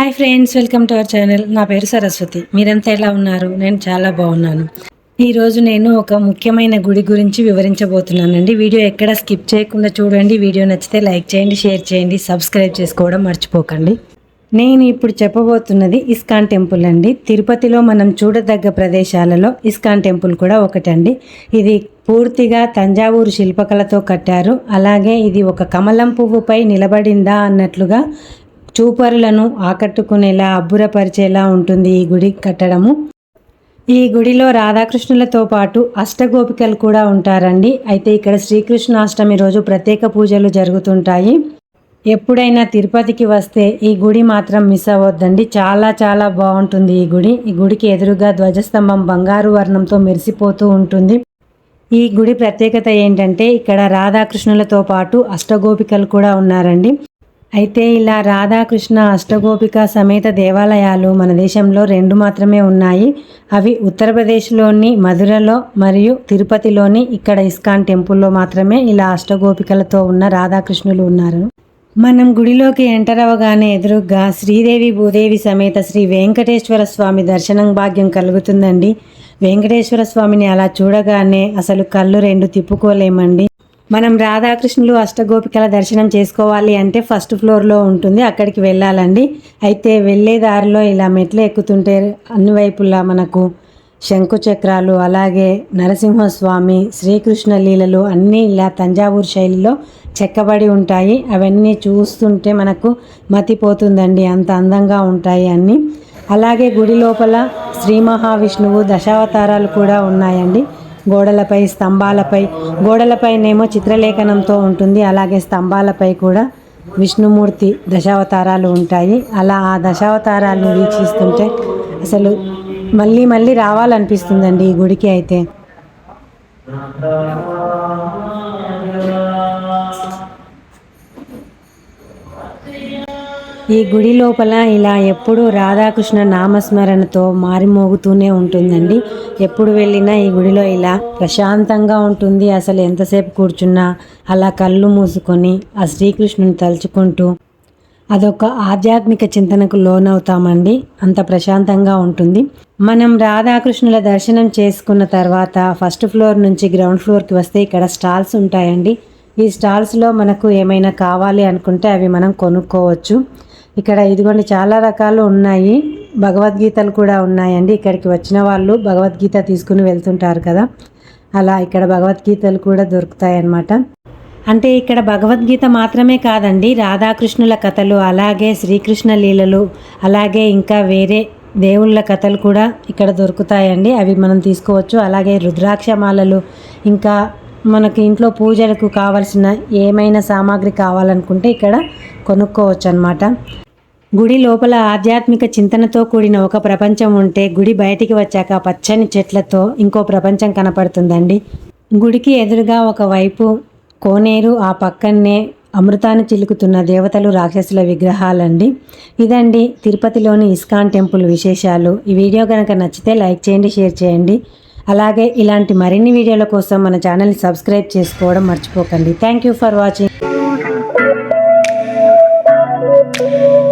Hi friends welcome to our channel. నా పేరు సరస్వతి. మీరంతా ఎలా ఉన్నారు? నేను చాలా బాగున్నాను. ఈరోజు నేను ఒక ముఖ్యమైన గుడి గురించి వివరించబోతున్నానండి. వీడియో ఎక్కడ స్కిప్ చేయకుండా చూడండి. వీడియో నచ్చితే లైక్ చేయండి షేర్ చేయండి సబ్స్క్రైబ్ చేసుకోవడం మర్చిపోకండి. నేను ఇప్పుడు చెప్పబోతున్నది ఇస్కాన్ టెంపుల్ అండి. తిరుపతిలో మనం చూడదగ్గ ప్రదేశాలలో ఇస్కాన్ టెంపుల్ కూడా ఒకటండి. ఇది పూర్తిగా తంజావూరు శిల్పకళతో కట్టారు. అలాగే ఇది ఒక కమలం పువ్వుపై నిలబడిందా అన్నట్లుగా చూపరులను ఆకట్టుకునేలా అబ్బురపరిచేలా ఉంటుంది ఈ గుడి కట్టడము. ఈ గుడిలో రాధాకృష్ణులతో పాటు అష్టగోపికలు కూడా ఉంటారండి. అయితే ఇక్కడ శ్రీకృష్ణాష్టమి రోజు ప్రత్యేక పూజలు జరుగుతుంటాయి. ఎప్పుడైనా తిరుపతికి వస్తే ఈ గుడి మాత్రం మిస్ అవ్వద్దండి. చాలా చాలా బాగుంటుంది ఈ గుడి. ఈ గుడికి ఎదురుగా ధ్వజస్తంభం బంగారు వర్ణంతో మెరిసిపోతూ ఉంటుంది. ఈ గుడి ప్రత్యేకత ఏంటంటే ఇక్కడ రాధాకృష్ణులతో పాటు అష్టగోపికలు కూడా ఉన్నారండి. అయితే ఇలా రాధాకృష్ణ అష్టగోపిక సమేత దేవాలయాలు మన దేశంలో రెండు మాత్రమే ఉన్నాయి. అవి ఉత్తరప్రదేశ్లోని మధురలో మరియు తిరుపతిలోని ఇక్కడ ఇస్కాన్ టెంపుల్లో మాత్రమే ఇలా అష్టగోపికలతో ఉన్న రాధాకృష్ణులు ఉన్నారు. మనం గుడిలోకి ఎంటర్ అవ్వగానే ఎదురుగా శ్రీదేవి భూదేవి సమేత శ్రీ వెంకటేశ్వర స్వామి దర్శనం భాగ్యం కలుగుతుందండి. వెంకటేశ్వర స్వామిని అలా చూడగానే అసలు కళ్ళు రెండు తిప్పుకోలేమండి. మనం రాధాకృష్ణులు అష్టగోపికల దర్శనం చేసుకోవాలి అంటే ఫస్ట్ ఫ్లోర్లో ఉంటుంది అక్కడికి వెళ్ళాలండి. అయితే వెళ్ళే దారిలో ఇలా మెట్లు ఎక్కుతుంటే అన్ని వైపులా మనకు శంకు చక్రాలు అలాగే నరసింహస్వామి శ్రీకృష్ణ లీలలు అన్నీ ఇలా తంజావూరు శైలిలో చెక్కబడి ఉంటాయి. అవన్నీ చూస్తుంటే మనకు మతిపోతుందండి అంత అందంగా ఉంటాయి అన్నీ. అలాగే గుడి లోపల శ్రీ మహావిష్ణువు దశావతారాలు కూడా ఉన్నాయండి. గోడలపై స్తంభాలపై. గోడలపైనేమో చిత్రలేఖనంతో ఉంటుంది. అలాగే స్తంభాలపై కూడా విష్ణుమూర్తి దశావతారాలు ఉంటాయి. అలా ఆ దశావతారాలను వీక్షిస్తుంటే అసలు మళ్ళీ మళ్ళీ రావాలనిపిస్తుందండి ఈ గుడికి అయితే. ఈ గుడి లోపల ఇలా ఎప్పుడు రాధాకృష్ణ నామస్మరణతో మారిమోగుతూనే ఉంటుందండి. ఎప్పుడు వెళ్ళినా ఈ గుడిలో ఇలా ప్రశాంతంగా ఉంటుంది. అసలు ఎంతసేపు కూర్చున్నా అలా కళ్ళు మూసుకొని ఆ శ్రీకృష్ణుని తలుచుకుంటూ అదొక ఆధ్యాత్మిక చింతనకు లోనవుతామండి. అంత ప్రశాంతంగా ఉంటుంది. మనం రాధాకృష్ణుల దర్శనం చేసుకున్న తర్వాత ఫస్ట్ ఫ్లోర్ నుంచి గ్రౌండ్ ఫ్లోర్కి వస్తే ఇక్కడ స్టాల్స్ ఉంటాయండి. ఈ స్టాల్స్లో మనకు ఏమైనా కావాలి అనుకుంటే అవి మనం కొనుక్కోవచ్చు. ఇక్కడ ఇదిగోండి చాలా రకాలు ఉన్నాయి. భగవద్గీతలు కూడా ఉన్నాయండి. ఇక్కడికి వచ్చిన వాళ్ళు భగవద్గీత తీసుకుని వెళ్తుంటారు కదా. అలా ఇక్కడ భగవద్గీతలు కూడా దొరుకుతాయి అన్నమాట అంటే ఇక్కడ భగవద్గీత మాత్రమే కాదండి రాధాకృష్ణుల కథలు అలాగే శ్రీకృష్ణ లీలలు అలాగే ఇంకా వేరే దేవుళ్ళ కథలు కూడా ఇక్కడ దొరుకుతాయండి. అవి మనం తీసుకోవచ్చు. అలాగే రుద్రాక్షమాలలు ఇంకా మనకి ఇంట్లో పూజలకు కావలసిన ఏమైనా సామాగ్రి కావాలనుకుంటే ఇక్కడ కొనుక్కోవచ్చు అనమాట గుడి లోపల ఆధ్యాత్మిక చింతనతో కూడిన ఒక ప్రపంచం ఉంటే గుడి బయటికి వచ్చాక పచ్చని చెట్లతో ఇంకో ప్రపంచం కనపడుతుందండి. గుడికి ఎదురుగా ఒకవైపు కోనేరు ఆ పక్కనే అమృతాన్ని చిలుకుతున్న దేవతలు రాక్షసుల విగ్రహాలండి. ఇదండి తిరుపతిలోని ఇస్కాన్ టెంపుల్ విశేషాలు. ఈ వీడియో కనుక నచ్చితే లైక్ చేయండి షేర్ చేయండి. అలాగే ఇలాంటి మరిన్ని వీడియోల కోసం మన ఛానల్ని సబ్స్క్రైబ్ చేసుకోవడం మర్చిపోకండి. Thank you for watching